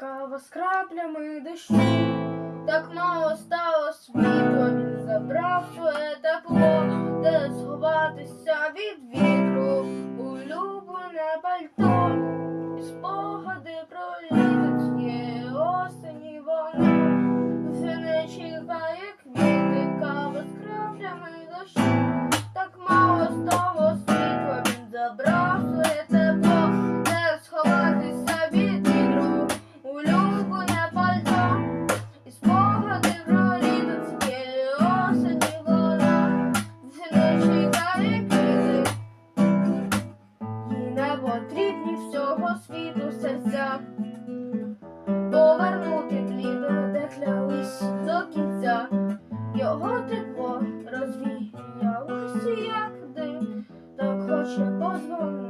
Кава з краплями дощу, так мало стало світло, він забрав своє тепло, де сховатися від вітру, улюблене пальто, потрібні всього світу серця, повернути кліно, де клялись до кінця, його тепло розвіялося, як дим, так хоче позвонити.